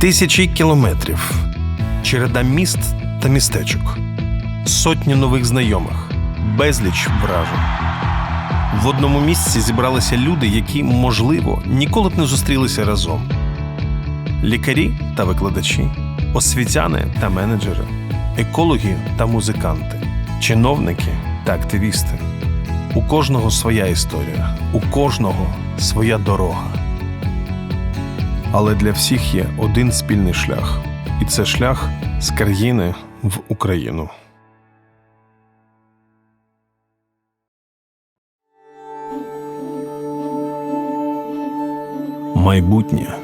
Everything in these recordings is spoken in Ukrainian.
Тисячі кілометрів, череда міст та містечок, сотні нових знайомих, безліч вражень. В одному місці зібралися люди, які, можливо, ніколи б не зустрілися разом: лікарі та викладачі, освітяни та менеджери, екологи та музиканти, чиновники та активісти. У кожного своя історія, у кожного своя дорога. Але для всіх є один спільний шлях, і це шлях з країни в Україну. Майбутнє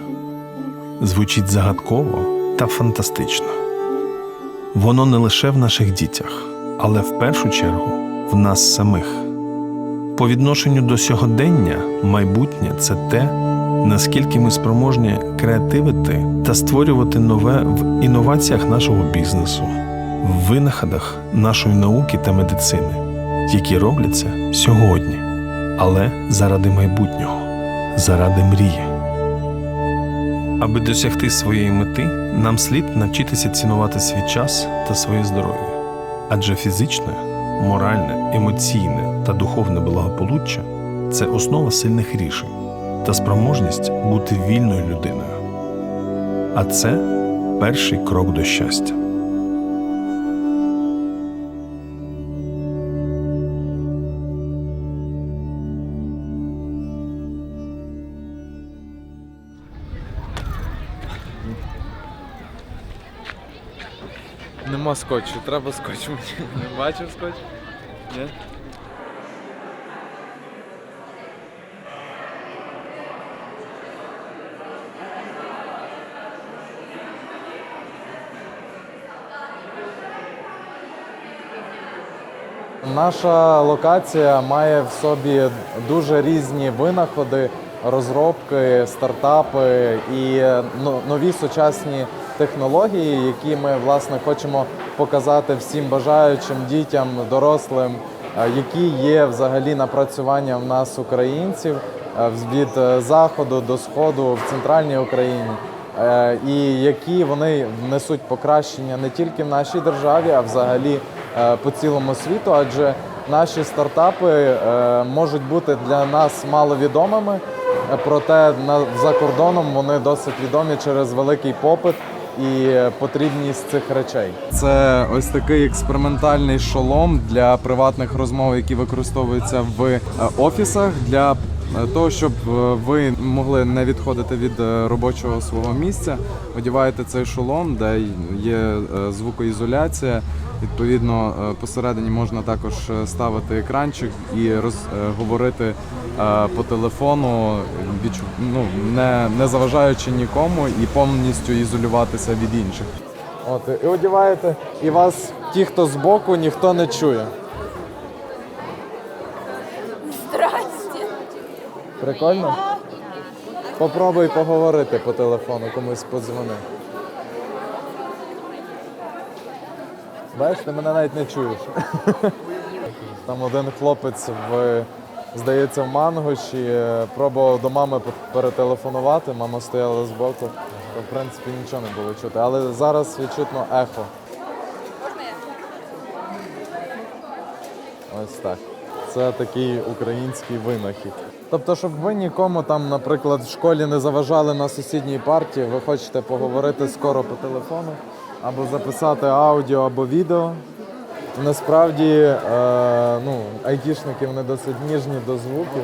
звучить загадково та фантастично. Воно не лише в наших дітях, але в першу чергу в нас самих. По відношенню до сьогодення майбутнє це те, наскільки ми спроможні креативити та створювати нове в інноваціях нашого бізнесу, в винаходах нашої науки та медицини, які робляться сьогодні, але заради майбутнього, заради мрії. Аби досягти своєї мети, нам слід навчитися цінувати свій час та своє здоров'я, адже фізичне, моральне, емоційне та духовне благополуччя це основа сильних рішень та спроможність бути вільною людиною. А це перший крок до щастя. Нема скотчу, треба скотч. Бачив скотч? Ні? Наша локація має в собі дуже різні винаходи, розробки, стартапи і ну, нові сучасні технології, які ми власне хочемо показати всім бажаючим дітям, дорослим, е, які є взагалі напрацювання в нас українців е, від е, заходу до сходу в центральній Україні. І які вони внесуть покращення не тільки в нашій державі, а взагалі по цілому світу. Адже наші стартапи е, можуть бути для нас маловідомими, е, проте за кордоном вони досить відомі через великий попит і е, потрібність цих речей. Це ось такий експериментальний шолом для приватних розмов, які використовуються в е, офісах для Е, того, щоб е, ви могли не відходити від е, робочого свого місця, одягаєте цей шолом, де є е, звукоізоляція. Відповідно, е, посередині можна також е, ставити екранчик і роз, е, говорити по телефону, ну, не, не заважаючи нікому і повністю ізолюватися від інших. От, і одягаєте, і вас ті, хто збоку, ніхто не чує. Здрасте. Прикольно? Попробуй поговорити по телефону, комусь подзвони. Бачиш, ти мене навіть не чуєш. Там один хлопець в, здається, в Мангоші е, пробував до мами перетелефонувати, мама стояла збоку, то в принципі нічого не було чути. Але зараз відчутно ехо. Ось так. Це такий український винахід. Тобто, щоб ви нікому там, наприклад, в школі не заважали на сусідній парті, ви хочете поговорити скоро по телефону, або записати аудіо або відео. Насправді, е, ну, айтішники вони досить ніжні до звуків.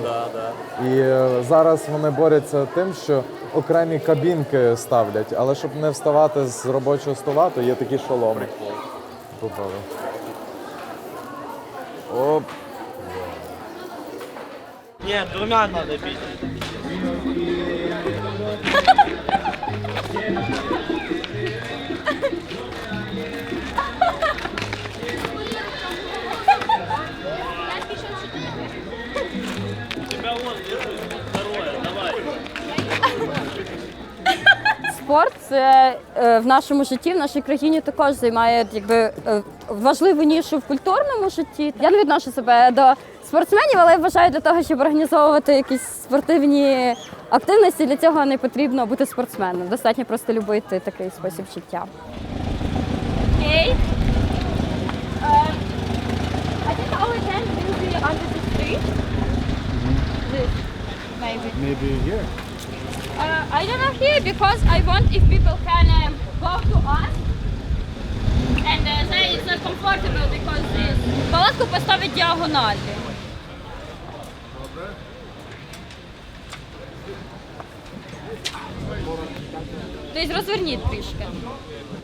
І е, зараз вони борються тим, що окремі кабінки ставлять, але щоб не вставати з робочого стола, то є такі шоломи. Попали. Оп. Нет, двумя надо бить. Спорт це е, в нашому житті, в нашій країні також займає якби е, важливу нішу в культурному житті. Я не відношу себе до спортсменів, але я вважаю для того, щоб організовувати якісь спортивні активності для цього не потрібно бути спортсменом. Достатньо просто любити такий спосіб життя. Окей. Tree. This, maybe. Maybe here. Uh, I don't know here because I want if people can um, go to us. And uh, there is not comfortable because this. Палатку поставить діагонально. Тобто розверніть трішки.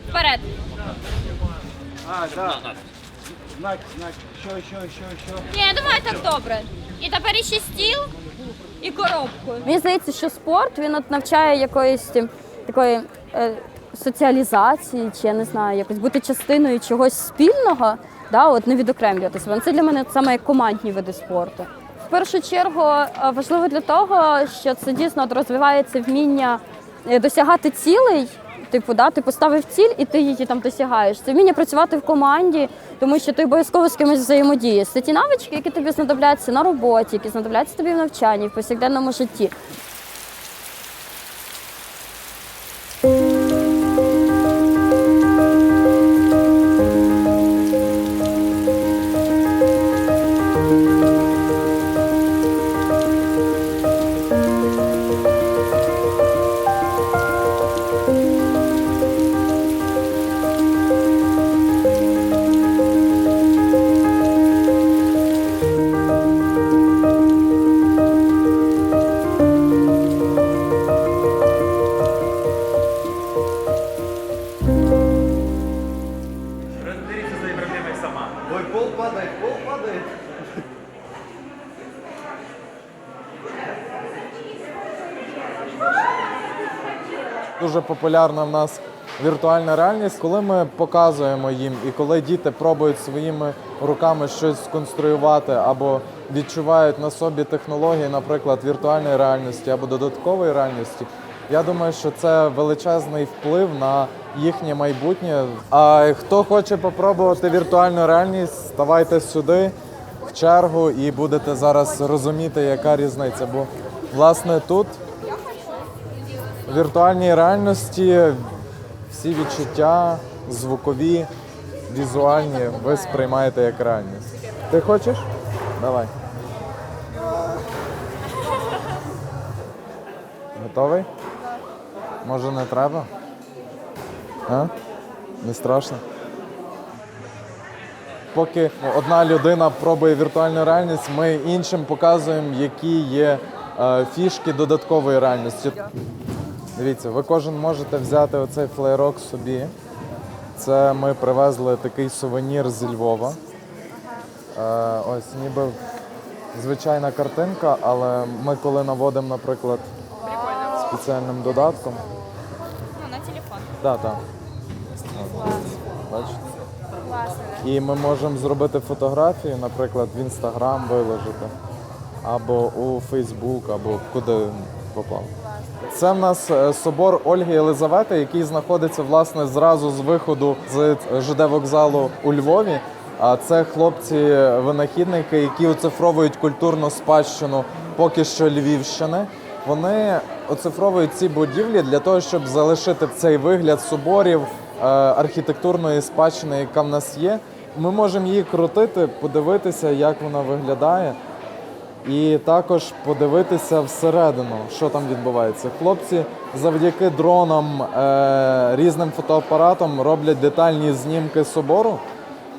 Вперед. А, да. Знак, знак. Що, що, що, що? Ні, я думаю, так добре. І тепер іще стіл і коробку. Мені здається, що спорт він от навчає якоїсь такої е, соціалізації, чи я не знаю, якось бути частиною чогось спільного, да, от не відокремлювати себе. Це для мене саме як командні види спорту. В першу чергу е, важливо для того, що це дійсно розвивається вміння е, досягати цілей. Типу, да, ти поставив ціль і ти її там досягаєш. Це вміння працювати в команді, тому що ти обов'язково з кимось взаємодієш. Це ті навички, які тобі знадобляться на роботі, які знадобляться тобі в навчанні, в повсякденному житті. Популярна в нас віртуальна реальність, коли ми показуємо їм і коли діти пробують своїми руками щось сконструювати або відчувають на собі технології, наприклад, віртуальної реальності або додаткової реальності. Я думаю, що це величезний вплив на їхнє майбутнє. А хто хоче попробувати віртуальну реальність, ставайте сюди в чергу і будете зараз розуміти, яка різниця. Бо власне тут віртуальній реальності всі відчуття, звукові, візуальні, ви сприймаєте як реальність. Ти хочеш? Давай. Готовий? Може не треба? А? Не страшно? Поки одна людина пробує віртуальну реальність, ми іншим показуємо, які є е, фішки додаткової реальності. Дивіться, ви кожен можете взяти оцей флеєрок собі. Це ми привезли такий сувенір зі Львова. Е, ось ніби звичайна картинка, але ми коли наводимо, наприклад, спеціальним додатком. Ну, на телефон. Так, так. Бачите? І ми можемо зробити фотографію, наприклад, в Інстаграм виложити, або у Фейсбук, або куди попав. Це в нас е, собор Ольги Єлизавети, який знаходиться власне зразу з виходу з ЖД вокзалу у Львові. А це хлопці-винахідники, які оцифровують культурну спадщину поки що Львівщини. Вони оцифровують ці будівлі для того, щоб залишити цей вигляд соборів, е, архітектурної спадщини, яка в нас є. Ми можемо її крутити, подивитися, як вона виглядає. І також подивитися всередину, що там відбувається. Хлопці завдяки дронам, е, різним фотоапаратам роблять детальні знімки собору,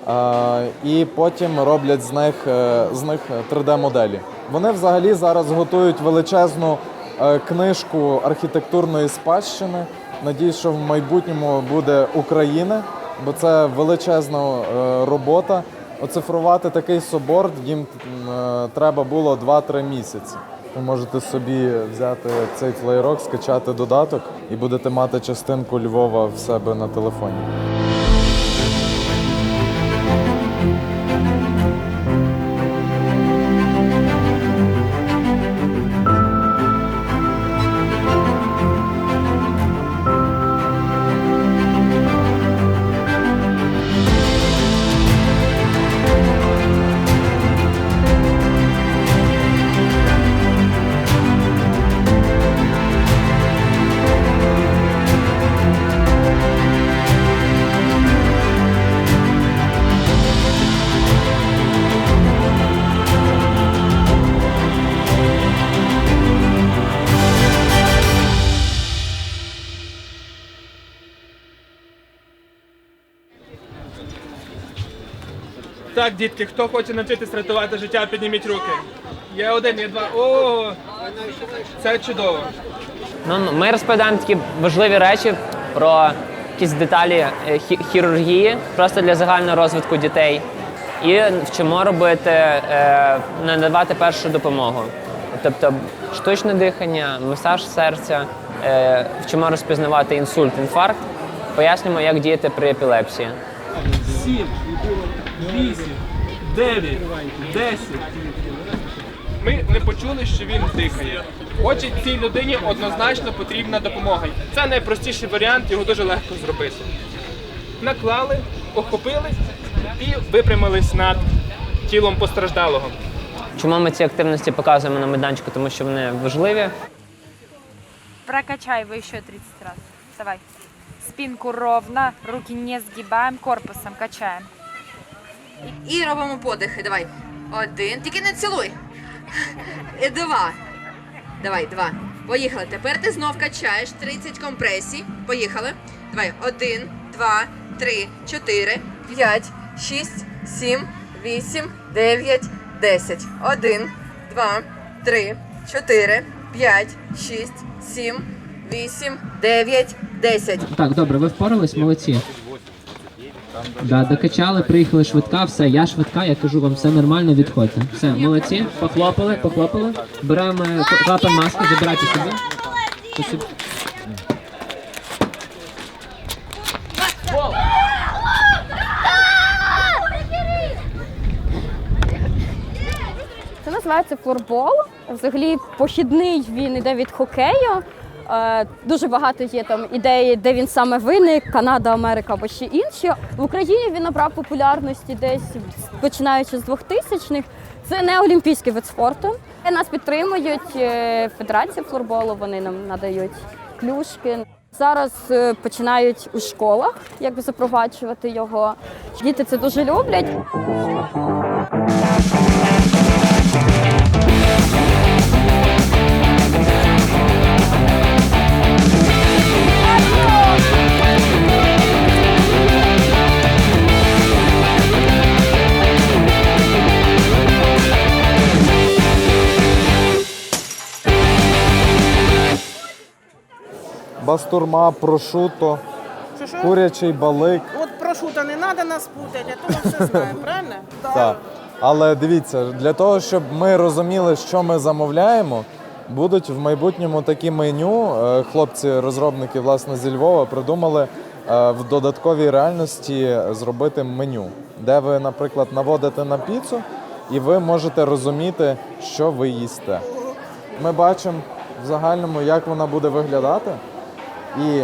е, і потім роблять з них, е, з них 3D-моделі. Вони взагалі зараз готують величезну е, книжку архітектурної спадщини. Надіюсь, що в майбутньому буде Україна, бо це величезна е, робота. Оцифрувати такий собор їм е, треба було 2-3 місяці. Ви можете собі взяти цей флейрок, скачати додаток і будете мати частинку Львова в себе на телефоні. Дітки, хто хоче навчитись рятувати життя, підніміть руки. Є один, є два. О, це чудово. Ну, ну, ми розповідаємо такі важливі речі про якісь деталі е, хі- хірургії, просто для загального розвитку дітей. І вчимо робити, е, надавати першу допомогу. Тобто штучне дихання, масаж серця, е, вчимо розпізнавати інсульт, інфаркт, пояснюємо, як діяти при епілепсії. Сім, вісім, дев'ять, десять. Ми не почули, що він дихає. Отже, цій людині однозначно потрібна допомога. Це найпростіший варіант, його дуже легко зробити. Наклали, охопились і випрямились над тілом постраждалого. Чому ми ці активності показуємо на майданчику? Тому що вони важливі. Прокачай его еще 30 раз. Давай. Спинку ровно, руки не сгибаем, корпусом качаем. І робимо подихи. Давай. Один. Тільки не цілуй. І два. Давай, два. Поїхали. Тепер ти знов качаєш 30 компресій. Поїхали. Давай. Один, два, три, чотири, п'ять, шість, сім, вісім, дев'ять, десять. Один, два, три, чотири, п'ять, шість, сім, вісім, дев'ять, десять. Так, добре, ви впорались, молодці. Да, докачали, приїхали швидка, все, я швидка, я кажу вам, все нормально, відходьте. Все, молодці, похлопали, похлопали. Беремо е, клапан маски, забирайте собі. Спасибо. Це називається флорбол. Взагалі похідний він іде від хокею. Е, Дуже багато є там ідей, де він саме виник, Канада, Америка або ще інші. В Україні він набрав популярності десь починаючи з 2000-х. Це не олімпійський вид спорту. Нас підтримують е, Федерація флорболу, вони нам надають клюшки. Зараз е, починають у школах якби запроваджувати його. Діти це дуже люблять. Бастурма, прошуто, курячий балик. От прошута не треба нас путати, а то ми все знаємо, правильно? Так. Але дивіться, для того, щоб ми розуміли, що ми замовляємо, будуть в майбутньому такі меню. Е, Хлопці-розробники, власне, зі Львова придумали е, в додатковій реальності зробити меню, де ви, наприклад, наводите на піцу, і ви можете розуміти, що ви їсте. Ми бачимо в загальному, як вона буде виглядати. І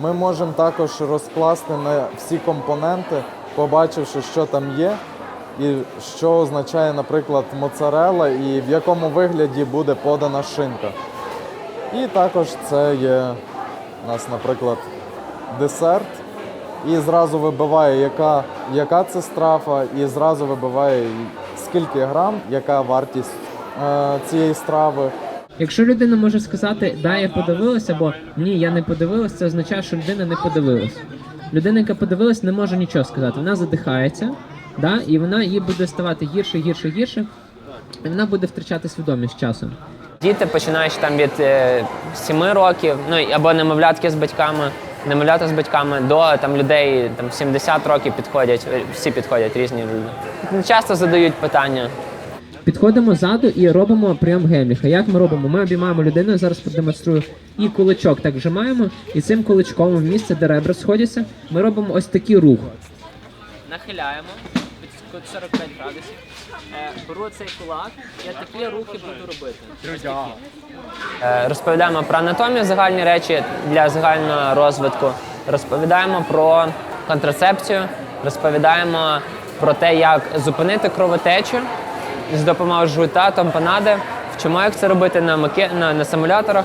ми можемо також розкласти на всі компоненти, побачивши, що там є, і що означає, наприклад, моцарелла, і в якому вигляді буде подана шинка. І також це є у нас, наприклад, десерт. І зразу вибиває, яка, яка це страфа, і зразу вибиває скільки грам, яка вартість е, цієї страви. Якщо людина може сказати, да, я подивилася, або ні, я не подивилась, це означає, що людина не подивилась. Людина, яка подивилась, не може нічого сказати. Вона задихається, да, і вона їй буде ставати гірше, гірше, гірше, і вона буде втрачати свідомість часом. Діти, починаючи там від е, 7 років, ну або немовлятки з батьками, немовлята з батьками, до там людей там 70 років підходять, всі підходять різні люди. Часто задають питання. Підходимо ззаду і робимо прийом Гемліха. Як ми робимо? Ми обіймаємо людину, зараз продемонструю, і кулачок так вжимаємо, і цим кулачком в місце, де ребра сходяться, ми робимо ось такий рух. Нахиляємо під 45 градусів. Беру цей кулак, я такі рухи буду робити. Е, Розповідаємо про анатомію, загальні речі для загального розвитку. Розповідаємо про контрацепцію, розповідаємо про те, як зупинити кровотечу з допомогою жгута, тампонади. Вчимо, як це робити на, маке... на, на симуляторах.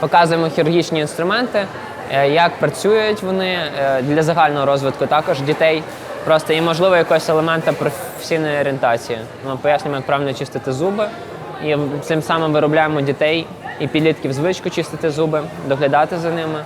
Показуємо хірургічні інструменти, е, як працюють вони е, для загального розвитку також дітей. Просто і можливо якогось елемента професійної орієнтації. Ми пояснюємо, як правильно чистити зуби, і цим самим виробляємо дітей і підлітків звичку чистити зуби, доглядати за ними.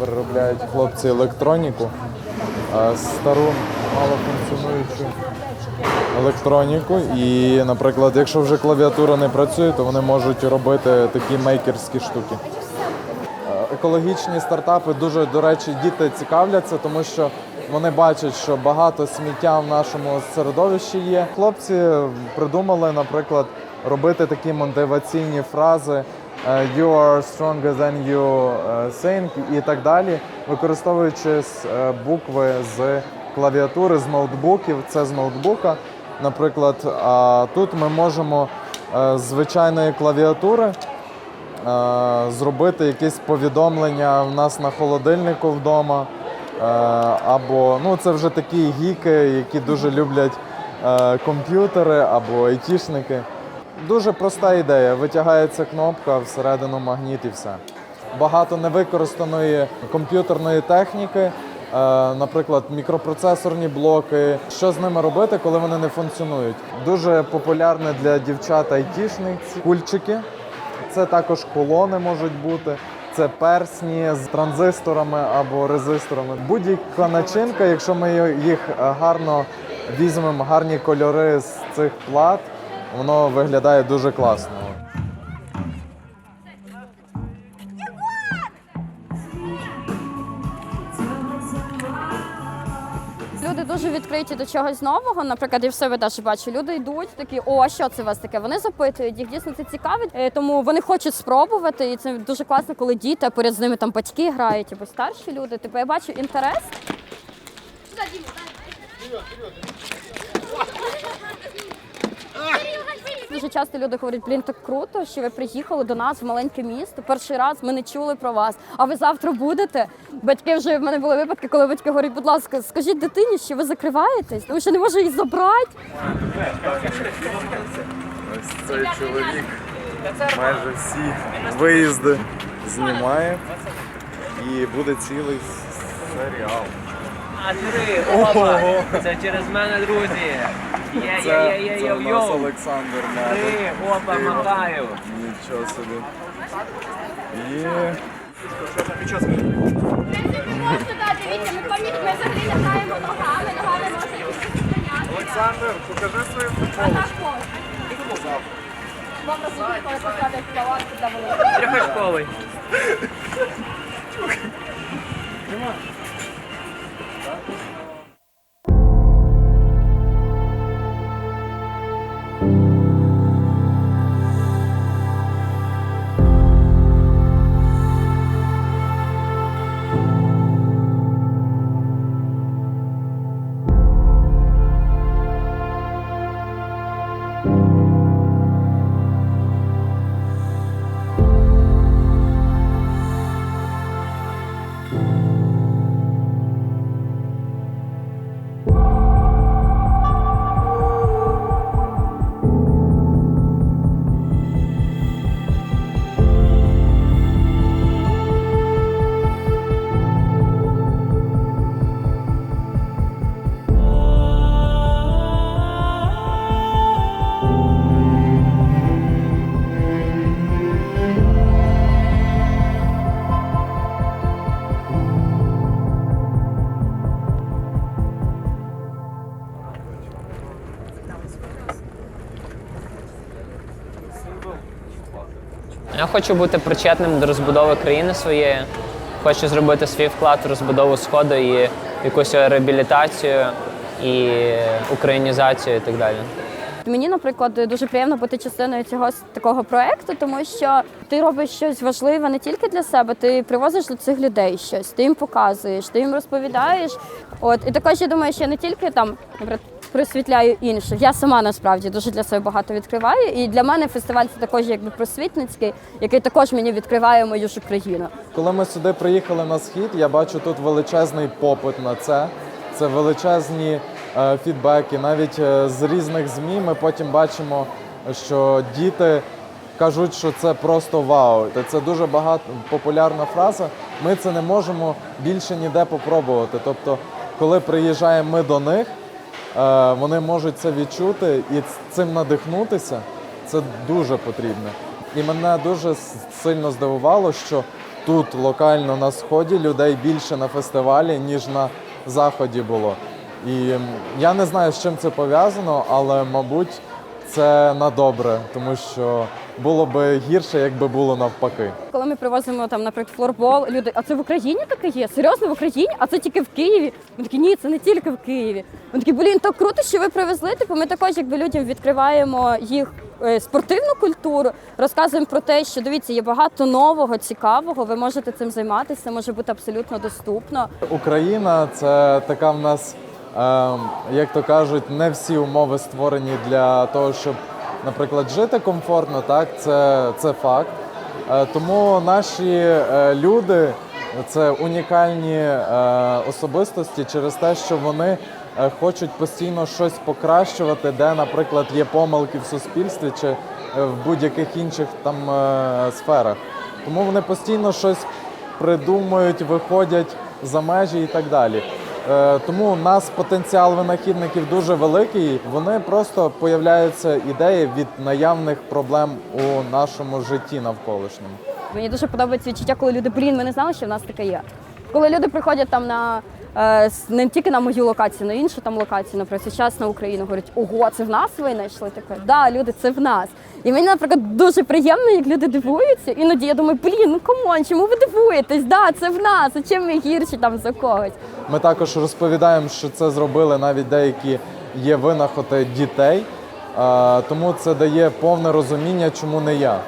Вивчають хлопці електроніку, стару малофункціонуючу електроніку. І, наприклад, якщо вже клавіатура не працює, то вони можуть робити такі мейкерські штуки. Екологічні стартапи дуже, до речі, діти цікавляться, тому що вони бачать, що багато сміття в нашому середовищі є. Хлопці придумали, наприклад, робити такі мотиваційні фрази You are stronger than you е, think і так далі, використовуючи е, букви з клавіатури, з ноутбуків. Це з ноутбука. Наприклад, а тут ми можемо е, з звичайної клавіатури е, зробити якісь повідомлення в нас на холодильнику вдома. Е, Або ну це вже такі гіки, які дуже люблять е, комп'ютери або айтішники. Дуже проста ідея. Витягається кнопка всередину магніт і все. Багато невикористаної комп'ютерної техніки, е, наприклад, мікропроцесорні блоки. Що з ними робити, коли вони не функціонують? Дуже популярне для дівчат айтішниць кульчики. Це також колони можуть бути. Це персні з транзисторами або резисторами. Будь-яка начинка, якщо ми їх гарно візьмемо, гарні кольори з цих плат, воно виглядає дуже класно. Люди дуже відкриті до чогось нового. Наприклад, я в себе теж бачу. Люди йдуть такі, о, а що це у вас таке? Вони запитують, їх дійсно це цікавить, е, тому вони хочуть спробувати. І це дуже класно, коли діти, а поряд з ними там батьки грають або старші люди. Типу, я бачу інтерес. Дуже часто люди говорять, блін, так круто, що ви приїхали до нас в маленьке місто. Перший раз ми не чули про вас. А ви завтра будете? Батьки вже в мене були випадки, коли батьки говорять, будь ласка, скажіть дитині, що ви закриваєтесь, тому що не можу її забрати. Ось цей чоловік майже всі виїзди знімає і буде цілий серіал. А три, опа! Це через мене, друзі. Є, є, є, є, йоу, йоу. Олександр махаю. Нічого собі. Дивіться, ми поміть, ми взагалі не ногами, ногами Олександр, покажи свою туди було. Трьохочковий. Хочу бути причетним до розбудови країни своєї. Хочу зробити свій вклад в розбудову сходу і якусь реабілітацію і українізацію і так далі. Мені, наприклад, дуже приємно бути частиною цього такого проекту, тому що ти робиш щось важливе не тільки для себе, ти привозиш до цих людей щось, ти їм показуєш, ти їм розповідаєш. От і також я думаю, що не тільки там наприклад, просвітляю інших. Я сама насправді дуже для себе багато відкриваю. І для мене фестиваль це також якби просвітницький, який також мені відкриває мою ж Україну. Коли ми сюди приїхали на схід, я бачу тут величезний попит на це. Це величезні е, фідбеки. Навіть е, з різних ЗМІ ми потім бачимо, що діти кажуть, що це просто вау. Це дуже багато популярна фраза. Ми це не можемо більше ніде попробувати. Тобто, коли приїжджаємо ми до них, вони можуть це відчути і цим надихнутися. Це дуже потрібно. І мене дуже сильно здивувало, що тут локально на сході людей більше на фестивалі, ніж на заході було. І я не знаю, з чим це пов'язано, але мабуть це на добре, тому що було би гірше, якби було навпаки. Коли ми привозимо там, наприклад, флорбол, люди, а це в Україні таке є? Серйозно в Україні? А це тільки в Києві? Ми такі, ні, це не тільки в Києві. Ми такі, блін, так круто, що ви привезли. Типу, ми також якби людям відкриваємо їх е, спортивну культуру, розказуємо про те, що дивіться, є багато нового, цікавого. Ви можете цим займатися, це може бути абсолютно доступно. Україна це така в нас, ем, як то кажуть, не всі умови створені для того, щоб, наприклад, жити комфортно. Так, це, це факт. Е, Тому наші е, люди це унікальні е, особистості через те, що вони хочуть постійно щось покращувати, де, наприклад, є помилки в суспільстві чи в будь-яких інших там сферах. Тому вони постійно щось придумують, виходять за межі і так далі. Е, Тому у нас потенціал винахідників дуже великий. Вони просто появляються ідеї від наявних проблем у нашому житті навколишньому. Мені дуже подобається відчуття, коли люди, блін, ми не знали, що в нас таке є. Коли люди приходять там на не тільки на мою локацію, на іншу там локацію, наприклад, сучасна Україна, говорять, ого, це в нас ви знайшли таке? Да, люди, це в нас. І мені, наприклад, дуже приємно, як люди дивуються. Іноді я думаю, блін, ну камон, чому ви дивуєтесь? Да, це в нас. А чим ми гірші там за когось? Ми також розповідаємо, що це зробили навіть деякі є винаходи дітей, Е, тому це дає повне розуміння, чому не я.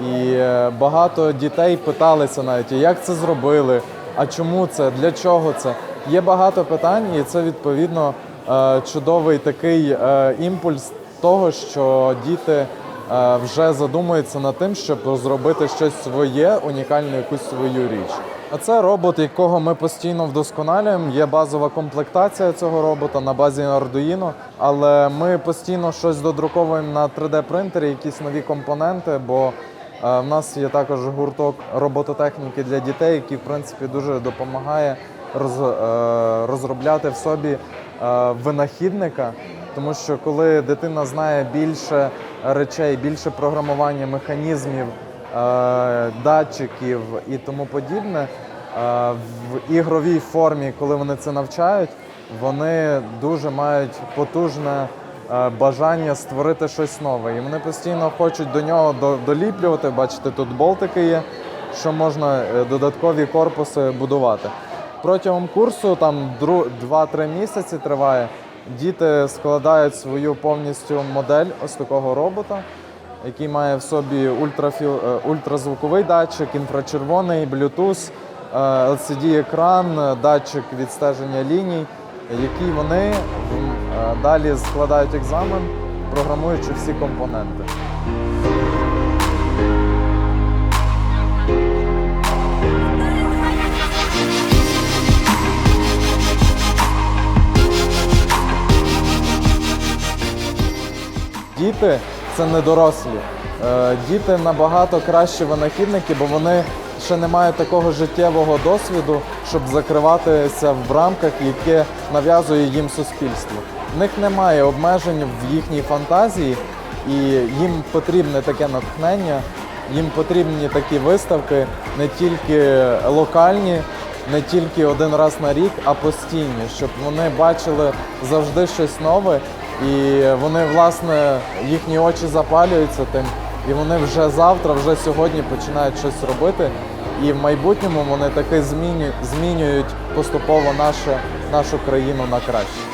І е, багато дітей питалися навіть, як це зробили, а чому це, для чого це. Є багато питань, і це відповідно е, чудовий такий е, імпульс того, що діти е, вже задумуються над тим, щоб зробити щось своє, унікальну якусь свою річ. А це робот, якого ми постійно вдосконалюємо. Є базова комплектація цього робота на базі Arduino, але ми постійно щось додруковуємо на 3D-принтері, якісь нові компоненти, бо в нас є також гурток робототехніки для дітей, який в принципі дуже допомагає роз, е, розробляти в собі е, винахідника. Тому що коли дитина знає більше речей, більше програмування механізмів, е, датчиків і тому подібне, в ігровій формі, коли вони це навчають, вони дуже мають потужне бажання створити щось нове. І вони постійно хочуть до нього до- доліплювати. Бачите, тут болтики є, що можна додаткові корпуси будувати. Протягом курсу, там 2-3 місяці триває, діти складають свою повністю модель ось такого робота, який має в собі ультрафіл, е, ультразвуковий датчик, інфрачервоний, Bluetooth, LCD-екран, е, датчик відстеження ліній, який вони е, далі складають екзамен, програмуючи всі компоненти. Діти це не дорослі. Е, Діти набагато кращі винахідники, бо вони ще не мають такого життєвого досвіду, щоб закриватися в рамках, яке нав'язує їм суспільство. В них немає обмежень в їхній фантазії, і їм потрібне таке натхнення, їм потрібні такі виставки не тільки локальні, не тільки один раз на рік, а постійні, щоб вони бачили завжди щось нове, і вони, власне, їхні очі запалюються тим, і вони вже завтра, вже сьогодні починають щось робити. І в майбутньому вони таки змінюють, поступово нашу, нашу країну на краще.